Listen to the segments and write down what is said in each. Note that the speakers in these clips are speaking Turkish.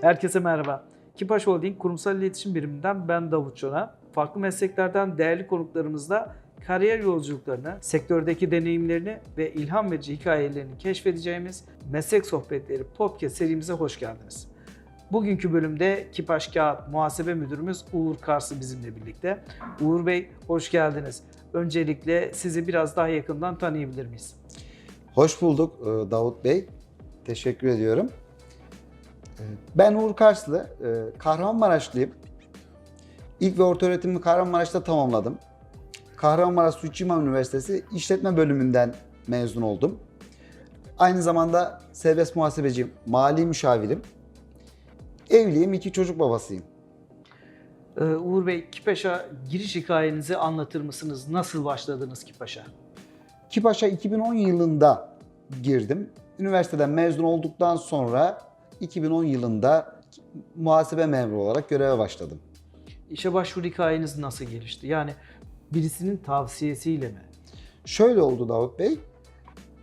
Herkese merhaba. Kipaş Holding Kurumsal İletişim Biriminden ben Davut Çona. Farklı mesleklerden değerli konuklarımızla kariyer yolculuklarını, sektördeki deneyimlerini ve ilham verici hikayelerini keşfedeceğimiz Meslek Sohbetleri podcast serimize hoş geldiniz. Bugünkü bölümde Kipaş Kağıt Muhasebe Müdürümüz Uğur Kars'ı bizimle birlikte. Uğur Bey hoş geldiniz. Öncelikle sizi biraz daha yakından tanıyabilir miyiz? Hoş bulduk e, Davut Bey. Teşekkür ediyorum. E, Ben Uğur Karslı, e, Kahramanmaraşlıyım. İlk ve orta öğretimimi Kahramanmaraş'ta tamamladım. Kahramanmaraş Sütçü İmam Üniversitesi İşletme Bölümünden mezun oldum. Aynı zamanda serbest muhasebeciyim, mali müşavirim. Evliyim, iki çocuk babasıyım. Ee, Uğur Bey, Kipaş'a giriş hikayenizi anlatır mısınız? Nasıl başladınız Kipaş'a? Kipaş'a 2010 yılında girdim. Üniversiteden mezun olduktan sonra 2010 yılında muhasebe memuru olarak göreve başladım. İşe başvuru hikayeniz nasıl gelişti? Yani birisinin tavsiyesiyle mi? Şöyle oldu Davut Bey.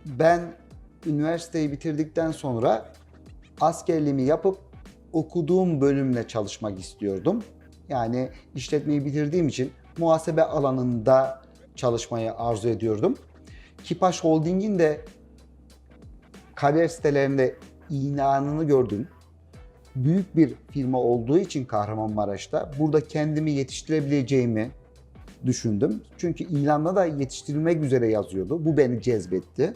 Ben üniversiteyi bitirdikten sonra askerliğimi yapıp okuduğum bölümle çalışmak istiyordum. Yani işletmeyi bitirdiğim için muhasebe alanında çalışmayı arzu ediyordum. Kipaş Holding'in de kariyer sitelerinde ilanını gördüm. Büyük bir firma olduğu için Kahramanmaraş'ta burada kendimi yetiştirebileceğimi düşündüm. Çünkü ilanda da yetiştirilmek üzere yazıyordu. Bu beni cezbetti.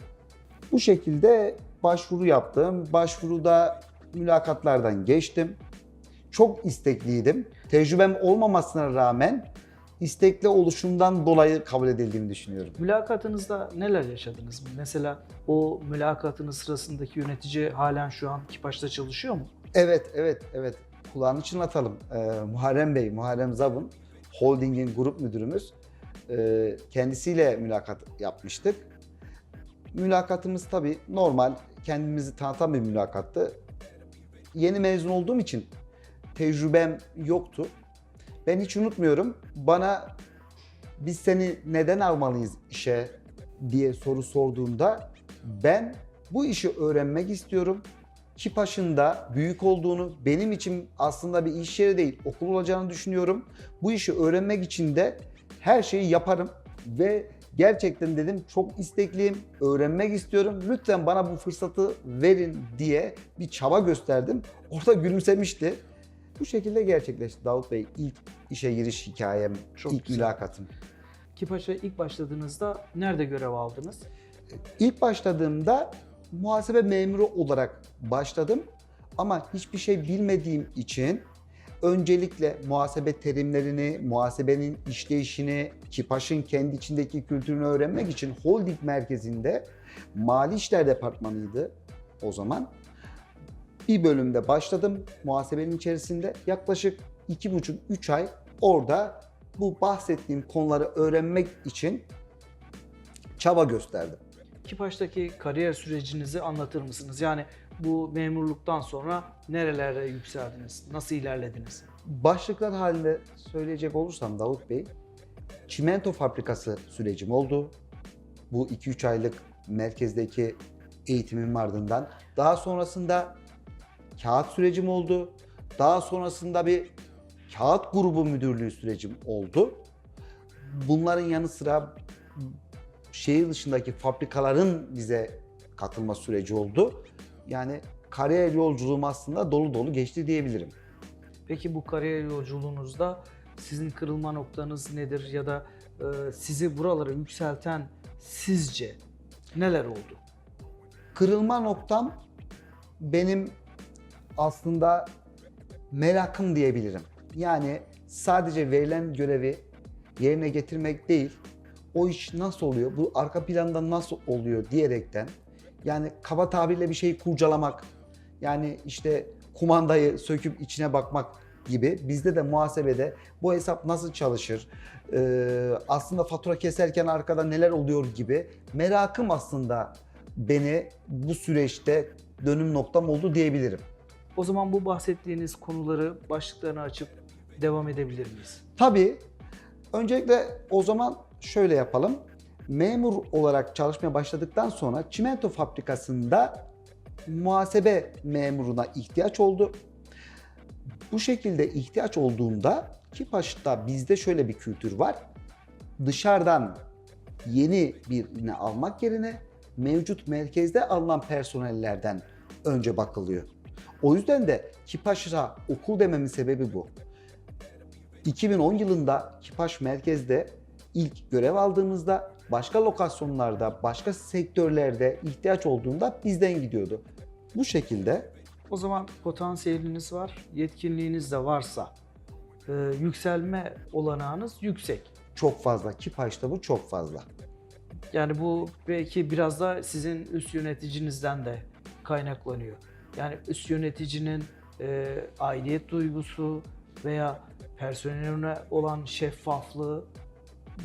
Bu şekilde başvuru yaptım. Başvuruda mülakatlardan geçtim. Çok istekliydim. Tecrübem olmamasına rağmen istekli oluşumdan dolayı kabul edildiğini düşünüyorum. Mülakatınızda neler yaşadınız? Mesela o mülakatınız sırasındaki yönetici halen şu an Kipaş'ta çalışıyor mu? Evet, evet, evet. Kulağını çınlatalım. Ee, Muharrem Bey, Muharrem Zabun, Holding'in grup müdürümüz. Ee, kendisiyle mülakat yapmıştık. Mülakatımız tabii normal, kendimizi tanıtan bir mülakattı. Yeni mezun olduğum için tecrübem yoktu. Ben hiç unutmuyorum. Bana biz seni neden almalıyız işe diye soru sorduğunda ben bu işi öğrenmek istiyorum. Kipaş'ın da büyük olduğunu, benim için aslında bir iş yeri değil, okul olacağını düşünüyorum. Bu işi öğrenmek için de her şeyi yaparım ve gerçekten dedim çok istekliyim, öğrenmek istiyorum. Lütfen bana bu fırsatı verin diye bir çaba gösterdim. Orada gülümsemişti. Bu şekilde gerçekleşti Davut Bey ilk işe giriş hikayem, Çok ilk güzel. mülakatım. Kipaş'a ilk başladığınızda nerede görev aldınız? İlk başladığımda muhasebe memuru olarak başladım ama hiçbir şey bilmediğim için öncelikle muhasebe terimlerini, muhasebenin işleyişini, Kipaş'ın kendi içindeki kültürünü öğrenmek için holding merkezinde mali işler departmanıydı o zaman. Bir bölümde başladım muhasebenin içerisinde yaklaşık 2,5-3 ay orada bu bahsettiğim konuları öğrenmek için çaba gösterdim. Kipaş'taki kariyer sürecinizi anlatır mısınız? Yani bu memurluktan sonra nerelere yükseldiniz? Nasıl ilerlediniz? Başlıklar halinde söyleyecek olursam Davut Bey, çimento fabrikası sürecim oldu. Bu 2-3 aylık merkezdeki eğitimin ardından. Daha sonrasında kağıt sürecim oldu. Daha sonrasında bir kağıt grubu müdürlüğü sürecim oldu. Bunların yanı sıra şehir dışındaki fabrikaların bize katılma süreci oldu. Yani kariyer yolculuğum aslında dolu dolu geçti diyebilirim. Peki bu kariyer yolculuğunuzda sizin kırılma noktanız nedir ya da e, sizi buralara yükselten sizce neler oldu? Kırılma noktam benim aslında merakım diyebilirim. Yani sadece verilen görevi yerine getirmek değil, o iş nasıl oluyor, bu arka planda nasıl oluyor diyerekten yani kaba tabirle bir şeyi kurcalamak, yani işte kumandayı söküp içine bakmak gibi bizde de muhasebede bu hesap nasıl çalışır, ee, aslında fatura keserken arkada neler oluyor gibi merakım aslında beni bu süreçte dönüm noktam oldu diyebilirim. O zaman bu bahsettiğiniz konuları başlıklarını açıp devam edebilir miyiz? Tabii öncelikle o zaman şöyle yapalım. Memur olarak çalışmaya başladıktan sonra çimento fabrikasında muhasebe memuruna ihtiyaç oldu. Bu şekilde ihtiyaç olduğunda Kipaş'ta bizde şöyle bir kültür var. Dışarıdan yeni birini almak yerine mevcut merkezde alınan personellerden önce bakılıyor. O yüzden de Kipaş'a okul dememin sebebi bu. 2010 yılında Kipaş merkezde ilk görev aldığımızda başka lokasyonlarda, başka sektörlerde ihtiyaç olduğunda bizden gidiyordu. Bu şekilde O zaman potansiyeliniz var, yetkinliğiniz de varsa e, yükselme olanağınız yüksek. çok fazla. Kipaş'ta bu çok fazla. Yani bu belki biraz da sizin üst yöneticinizden de kaynaklanıyor. Yani üst yöneticinin e, aidiyet duygusu veya personeline olan şeffaflığı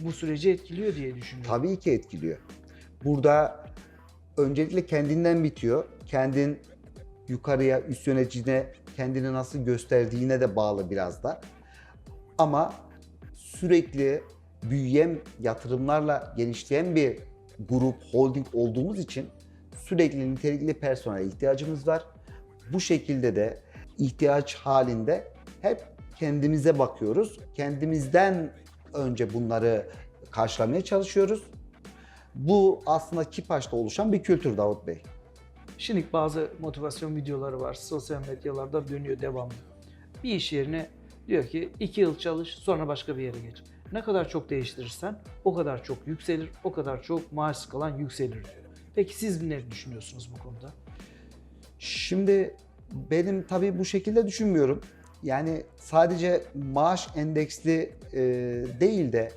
bu süreci etkiliyor diye düşünüyorum. Tabii ki etkiliyor. Burada öncelikle kendinden bitiyor. Kendin yukarıya, üst yöneticine kendini nasıl gösterdiğine de bağlı biraz da. Ama sürekli büyüyen yatırımlarla genişleyen bir grup, holding olduğumuz için sürekli nitelikli personel ihtiyacımız var. Bu şekilde de ihtiyaç halinde hep kendimize bakıyoruz. Kendimizden önce bunları karşılamaya çalışıyoruz. Bu aslında Kipaş'ta oluşan bir kültür Davut Bey. Şimdi bazı motivasyon videoları var. Sosyal medyalarda dönüyor devamlı. Bir iş yerine diyor ki iki yıl çalış sonra başka bir yere geç. Ne kadar çok değiştirirsen o kadar çok yükselir, o kadar çok maaş skalan yükselir diyor. Peki siz ne düşünüyorsunuz bu konuda? Şimdi benim tabii bu şekilde düşünmüyorum. Yani sadece maaş endeksli e, değil de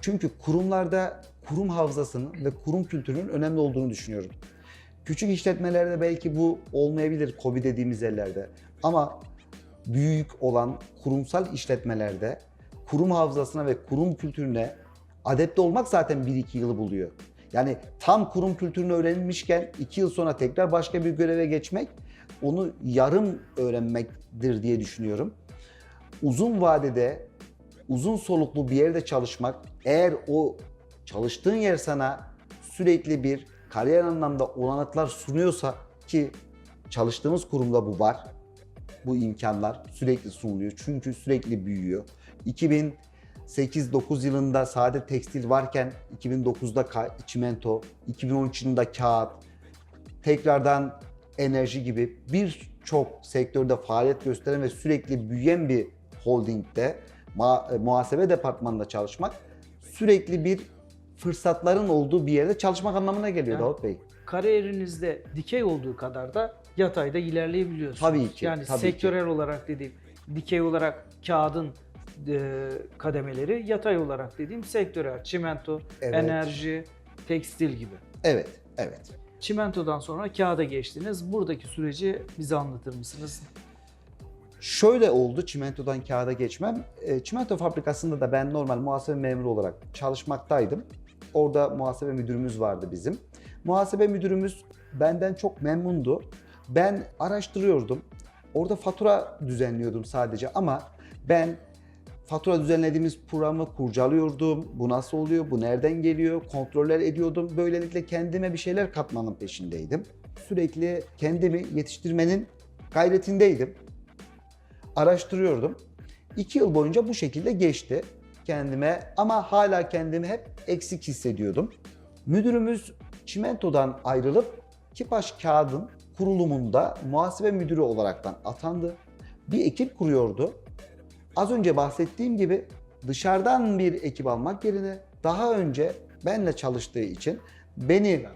çünkü kurumlarda kurum hafızasının ve kurum kültürünün önemli olduğunu düşünüyorum. Küçük işletmelerde belki bu olmayabilir KOBİ dediğimiz yerlerde. Ama büyük olan kurumsal işletmelerde kurum hafızasına ve kurum kültürüne adapte olmak zaten 1-2 yılı buluyor. Yani tam kurum kültürünü öğrenmişken 2 yıl sonra tekrar başka bir göreve geçmek onu yarım öğrenmektir diye düşünüyorum. Uzun vadede uzun soluklu bir yerde çalışmak eğer o çalıştığın yer sana sürekli bir kariyer anlamda olanaklar sunuyorsa ki çalıştığımız kurumda bu var. Bu imkanlar sürekli sunuluyor. Çünkü sürekli büyüyor. 2008-9 yılında sade tekstil varken 2009'da ka- çimento, 2013 yılında kağıt, tekrardan enerji gibi birçok sektörde faaliyet gösteren ve sürekli büyüyen bir holdingde e, muhasebe departmanında çalışmak sürekli bir fırsatların olduğu bir yerde çalışmak anlamına geliyor Yani- Davut Bey. Kariyerinizde dikey olduğu kadar da yatayda ilerleyebiliyorsunuz. Tabii ki, Yani tabii sektörel olarak dediğim dikey olarak kağıdın e, kademeleri, yatay olarak dediğim sektörel, çimento, Evet. enerji, tekstil gibi. Evet, evet. Çimentodan sonra kağıda geçtiniz. Buradaki süreci bize anlatır mısınız? Şöyle oldu çimentodan kağıda geçmem. E, Çimento fabrikasında da ben normal muhasebe memuru olarak çalışmaktaydım. Orada muhasebe müdürümüz vardı bizim. Muhasebe müdürümüz benden çok memnundu. Ben araştırıyordum. Orada fatura düzenliyordum sadece ama ben fatura düzenlediğimiz programı kurcalıyordum. Bu nasıl oluyor, bu nereden geliyor, kontroller ediyordum. Böylelikle kendime bir şeyler katmanın peşindeydim. Sürekli kendimi yetiştirmenin gayretindeydim araştırıyordum. İki yıl boyunca bu şekilde geçti kendime ama hala kendimi hep eksik hissediyordum. Müdürümüz çimentodan ayrılıp Kipaş Kağıd'ın kurulumunda muhasebe müdürü olaraktan atandı. Bir ekip kuruyordu. Az önce bahsettiğim gibi dışarıdan bir ekip almak yerine daha önce benle çalıştığı için beni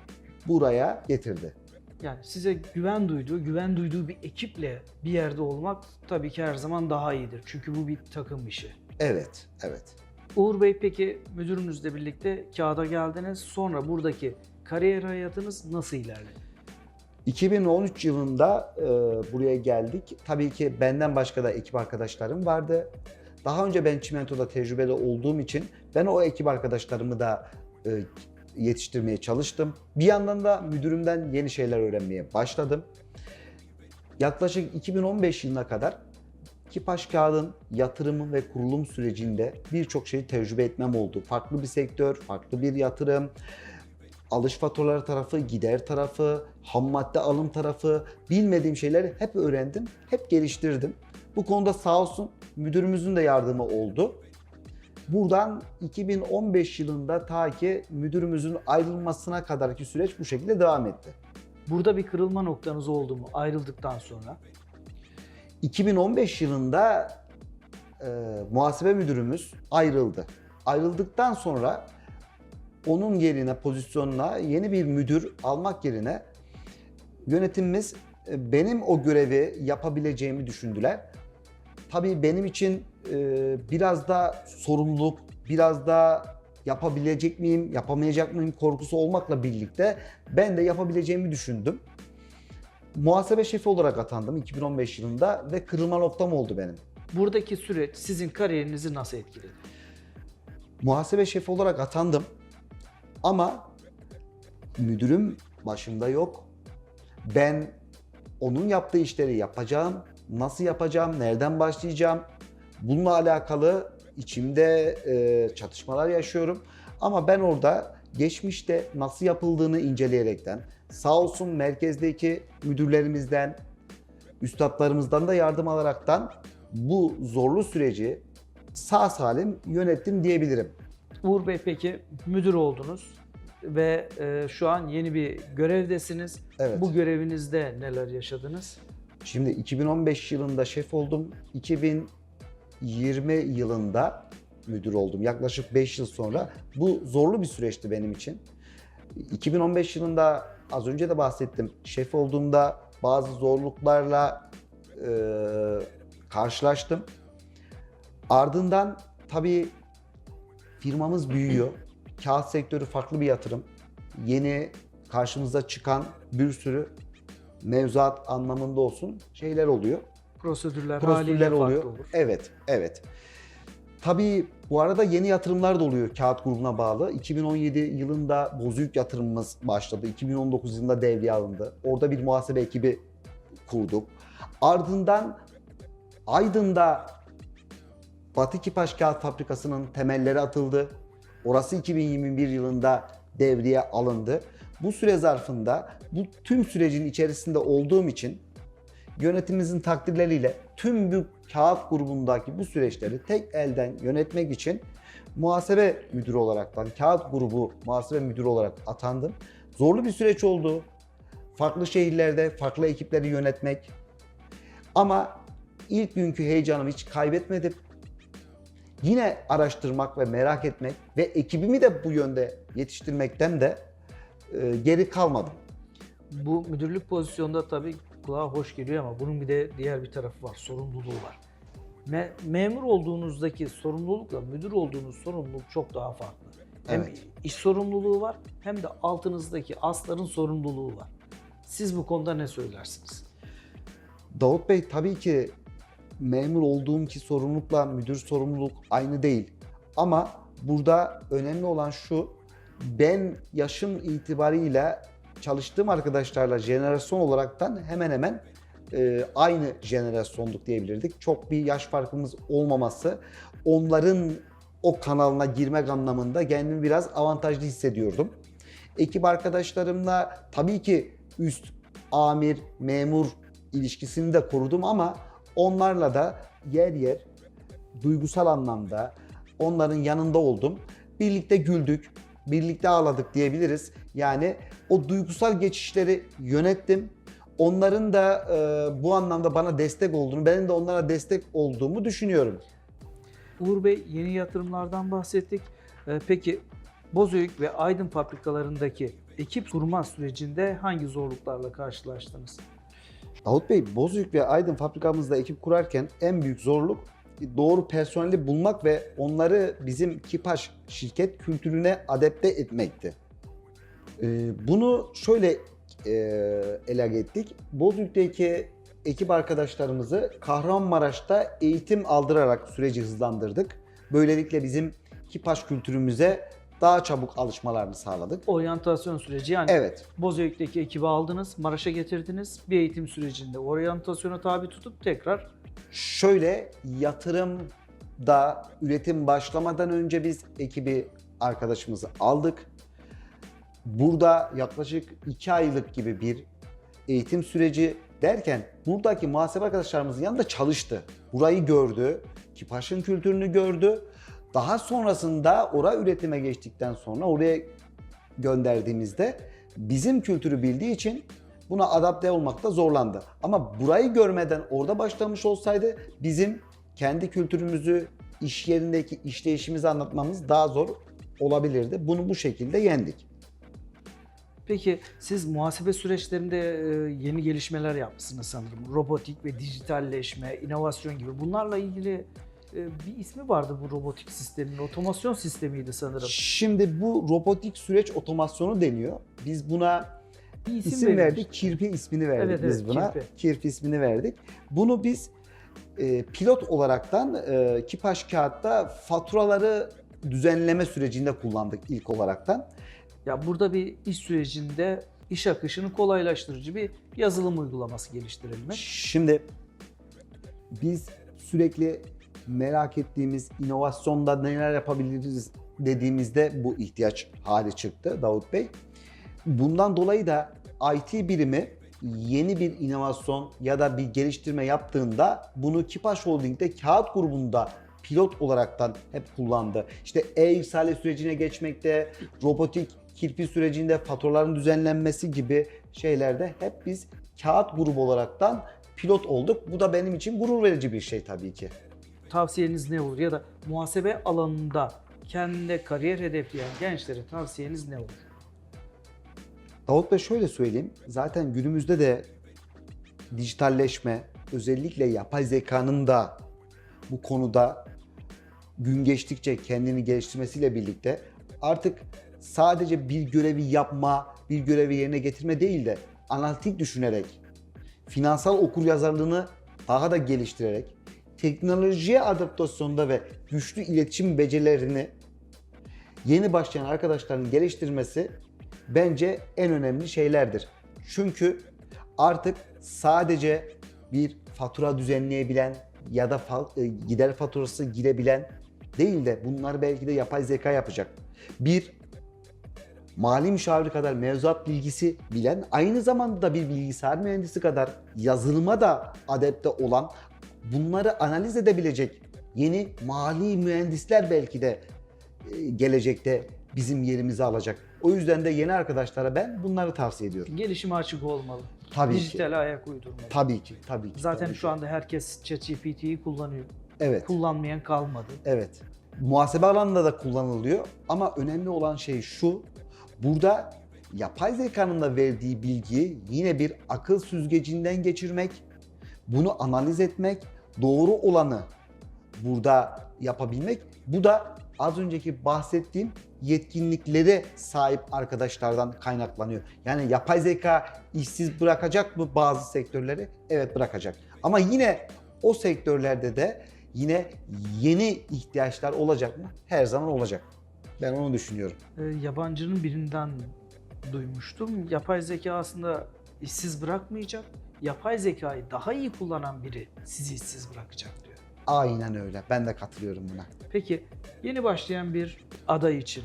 buraya getirdi. Yani size güven duyduğu, güven duyduğu bir ekiple bir yerde olmak tabii ki her zaman daha iyidir. Çünkü bu bir takım işi. Evet, evet. Uğur Bey peki müdürünüzle birlikte kağıda geldiniz. Sonra buradaki kariyer hayatınız nasıl ilerledi? 2013 yılında e, buraya geldik. Tabii ki benden başka da ekip arkadaşlarım vardı. Daha önce ben çimentoda tecrübeli olduğum için ben o ekip arkadaşlarımı da e, yetiştirmeye çalıştım. Bir yandan da müdürümden yeni şeyler öğrenmeye başladım. Yaklaşık 2015 yılına kadar Kipaş Kağıd'ın yatırımı ve kurulum sürecinde birçok şeyi tecrübe etmem oldu. Farklı bir sektör, farklı bir yatırım, alış faturaları tarafı, gider tarafı, ham madde alım tarafı, bilmediğim şeyleri hep öğrendim, hep geliştirdim. Bu konuda sağ olsun müdürümüzün de yardımı oldu. Buradan 2015 yılında ta ki müdürümüzün ayrılmasına kadarki süreç bu şekilde devam etti. Burada bir kırılma noktanız oldu mu ayrıldıktan sonra? 2015 yılında e, muhasebe müdürümüz ayrıldı. Ayrıldıktan sonra onun yerine pozisyonuna yeni bir müdür almak yerine yönetimimiz e, benim o görevi yapabileceğimi düşündüler. Tabii benim için e, biraz da sorumluluk, biraz da yapabilecek miyim, yapamayacak mıyım korkusu olmakla birlikte ben de yapabileceğimi düşündüm. Muhasebe şefi olarak atandım 2015 yılında ve kırılma noktam oldu benim. Buradaki süreç sizin kariyerinizi nasıl etkiledi? Muhasebe şefi olarak atandım ama müdürüm başımda yok. Ben onun yaptığı işleri yapacağım, nasıl yapacağım, nereden başlayacağım bununla alakalı içimde e, çatışmalar yaşıyorum. Ama ben orada geçmişte nasıl yapıldığını inceleyerekten sağ olsun merkezdeki müdürlerimizden, üstadlarımızdan da yardım alaraktan bu zorlu süreci sağ salim yönettim diyebilirim. Uğur Bey peki müdür oldunuz ve e, şu an yeni bir görevdesiniz. Evet. Bu görevinizde neler yaşadınız? Şimdi 2015 yılında şef oldum. 2020 yılında müdür oldum. Yaklaşık 5 yıl sonra. Bu zorlu bir süreçti benim için. 2015 yılında az önce de bahsettim. Şef olduğumda bazı zorluklarla e, karşılaştım. Ardından tabii firmamız büyüyor. Kağıt sektörü farklı bir yatırım. Yeni karşımıza çıkan bir sürü mevzuat anlamında olsun şeyler oluyor. Prosedürler, Prosedürler oluyor. farklı olur. Evet, evet. Tabii bu arada yeni yatırımlar da oluyor kağıt grubuna bağlı. 2017 yılında Bozüyük yatırımımız başladı. 2019 yılında devreye alındı. Orada bir muhasebe ekibi kurduk. Ardından Aydın'da Batı Kipaş Kağıt Fabrikası'nın temelleri atıldı. Orası 2021 yılında devreye alındı. Bu süre zarfında bu tüm sürecin içerisinde olduğum için yönetimimizin takdirleriyle tüm bu kağıt grubundaki bu süreçleri tek elden yönetmek için muhasebe müdürü olaraktan kağıt grubu muhasebe müdürü olarak atandım. Zorlu bir süreç oldu. Farklı şehirlerde farklı ekipleri yönetmek. Ama ilk günkü heyecanımı hiç kaybetmedim. Yine araştırmak ve merak etmek ve ekibimi de bu yönde yetiştirmekten de e, geri kalmadım. Bu müdürlük pozisyonda tabii kulağa hoş geliyor ama bunun bir de diğer bir tarafı var, sorumluluğu var. Me- memur olduğunuzdaki sorumlulukla müdür olduğunuz sorumluluk çok daha farklı. Hem Evet. iş sorumluluğu var hem de altınızdaki asların sorumluluğu var. Siz bu konuda ne söylersiniz? Davut Bey tabii ki memur olduğum ki sorumlulukla müdür sorumluluk aynı değil. Ama burada önemli olan şu, ben yaşım itibariyle çalıştığım arkadaşlarla jenerasyon olaraktan hemen hemen e, aynı jenerasyonduk diyebilirdik. Çok bir yaş farkımız olmaması onların o kanalına girmek anlamında kendimi biraz avantajlı hissediyordum. Ekip arkadaşlarımla tabii ki üst amir, memur ilişkisini de korudum ama onlarla da yer yer duygusal anlamda onların yanında oldum. Birlikte güldük, birlikte ağladık diyebiliriz. Yani o duygusal geçişleri yönettim. Onların da e, bu anlamda bana destek olduğunu, benim de onlara destek olduğumu düşünüyorum. Uğur Bey yeni yatırımlardan bahsettik. Ee, Peki Bozüyük ve Aydın fabrikalarındaki ekip kurma sürecinde hangi zorluklarla karşılaştınız? Davut Bey, Bozüyük ve Aydın fabrikamızda ekip kurarken en büyük zorluk doğru personeli bulmak ve onları bizim Kipaş şirket kültürüne adapte etmekti. Ee, Bunu şöyle e, ele ettik. Bozüyük'teki ekip arkadaşlarımızı Kahramanmaraş'ta eğitim aldırarak süreci hızlandırdık. Böylelikle bizim Kipaş kültürümüze daha çabuk alışmalarını sağladık. Oryantasyon süreci yani Evet, Bozüyük'teki ekibi aldınız, Maraş'a getirdiniz. Bir eğitim sürecinde oryantasyona tabi tutup tekrar Şöyle yatırımda üretim başlamadan önce biz ekibi arkadaşımızı aldık. Burada yaklaşık 2 aylık gibi bir eğitim süreci derken buradaki muhasebe arkadaşlarımızın yanında çalıştı. Burayı gördü, Kipaş'ın kültürünü gördü. Daha sonrasında oraya üretime geçtikten sonra oraya gönderdiğimizde bizim kültürü bildiği için buna adapte olmakta zorlandı. Ama burayı görmeden orada başlamış olsaydı bizim kendi kültürümüzü, iş yerindeki işleyişimizi anlatmamız daha zor olabilirdi. Bunu bu şekilde yendik. Peki siz muhasebe süreçlerinde e, yeni gelişmeler yapmışsınız sanırım. Robotik ve dijitalleşme, inovasyon gibi. Bunlarla ilgili bir ismi vardı bu robotik sistemin. Otomasyon sistemiydi sanırım. Şimdi bu robotik süreç otomasyonu deniyor. Biz buna Bir isim, isim, verdik, kirpi ismini verdik Evet, biz evet, buna. kirpi. Kirpi. ismini verdik. Bunu biz e, pilot olaraktan e, Kipaş kağıtta faturaları düzenleme sürecinde kullandık ilk olaraktan. Ya burada bir iş sürecinde iş akışını kolaylaştırıcı bir yazılım uygulaması geliştirilmiş. Şimdi biz sürekli merak ettiğimiz inovasyonda neler yapabiliriz dediğimizde bu ihtiyaç hali çıktı Davut Bey. Bundan dolayı da IT birimi yeni bir inovasyon ya da bir geliştirme yaptığında bunu Kipaş Holding'de kağıt grubunda pilot olaraktan hep kullandı. İşte e-irsale sürecine geçmekte, robotik kirpi sürecinde faturaların düzenlenmesi gibi şeylerde hep biz kağıt grubu olaraktan pilot olduk. Bu da benim için gurur verici bir şey tabii ki. Tavsiyeniz ne olur? Ya da muhasebe alanında kendine kariyer hedefleyen gençlere tavsiyeniz ne olur? Davut Bey şöyle söyleyeyim. Zaten günümüzde de dijitalleşme, özellikle yapay zekanın da bu konuda gün geçtikçe kendini geliştirmesiyle birlikte artık sadece bir görevi yapma, bir görevi yerine getirme değil de analitik düşünerek, finansal okuryazarlığını daha da geliştirerek, teknolojiye adaptasyonda ve güçlü iletişim becerilerini yeni başlayan arkadaşların geliştirmesi bence en önemli şeylerdir. Çünkü artık sadece bir fatura düzenleyebilen ya da e, gider faturası girebilen değil de bunlar belki de yapay zeka yapacak. Bir mali müşaviri kadar mevzuat bilgisi bilen, aynı zamanda da bir bilgisayar mühendisi kadar yazılıma da adepte olan, bunları analiz edebilecek yeni mali mühendisler belki de e, gelecekte bizim yerimizi alacak. O yüzden de yeni arkadaşlara ben bunları tavsiye ediyorum. Gelişime açık olmalı. Tabii ki. Dijitale ayak uydurmalı. Tabii ki, tabii ki. Zaten tabii şu ki. anda herkes ChatGPT'yi kullanıyor. evet. Kullanmayan kalmadı. Evet. Muhasebe alanında da kullanılıyor ama önemli olan şey şu. Burada yapay zekanın da verdiği bilgiyi yine bir akıl süzgecinden geçirmek, bunu analiz etmek, doğru olanı burada yapabilmek. Bu da az önceki bahsettiğim yetkinliklere sahip arkadaşlardan kaynaklanıyor. Yani yapay zeka işsiz bırakacak mı bazı sektörleri? Evet bırakacak. Ama yine o sektörlerde de yine yeni ihtiyaçlar olacak mı? Her zaman olacak. Ben onu düşünüyorum. Ee, yabancının birinden duymuştum. Yapay zeka aslında işsiz bırakmayacak. Yapay zekayı daha iyi kullanan biri sizi işsiz bırakacak diyor. Aynen öyle. Ben de katılıyorum buna. Peki yeni başlayan bir aday için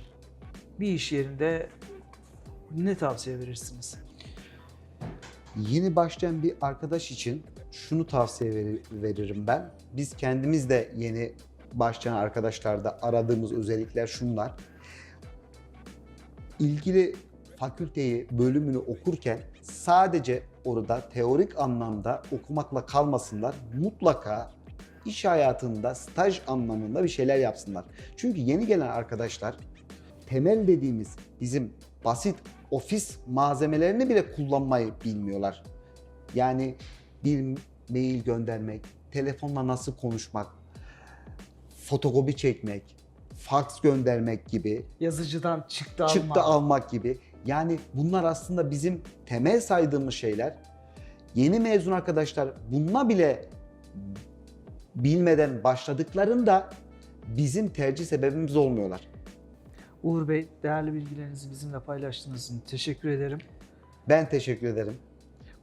bir iş yerinde ne tavsiye verirsiniz? Yeni başlayan bir arkadaş için şunu tavsiye veri- veririm ben. Biz kendimiz de yeni başlayan arkadaşlarda aradığımız özellikler şunlar. İlgili fakülteyi, bölümünü okurken sadece orada teorik anlamda okumakla kalmasınlar. Mutlaka iş hayatında staj anlamında bir şeyler yapsınlar. Çünkü yeni gelen arkadaşlar temel dediğimiz bizim basit ofis malzemelerini bile kullanmayı bilmiyorlar. Yani bir mail göndermek, telefonla nasıl konuşmak, fotokopi çekmek, fax göndermek gibi, Yazıcıdan çıktı, çıktı alma. almak gibi. Yani bunlar aslında bizim temel saydığımız şeyler. Yeni mezun arkadaşlar bununla bile bilmeden başladıklarında bizim tercih sebebimiz olmuyorlar. Uğur Bey değerli bilgilerinizi bizimle paylaştığınız için teşekkür ederim. Ben teşekkür ederim.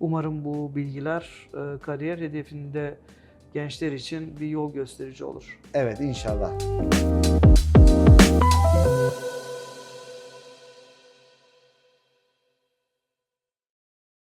Umarım bu bilgiler e, kariyer hedefinde gençler için bir yol gösterici olur. Evet inşallah.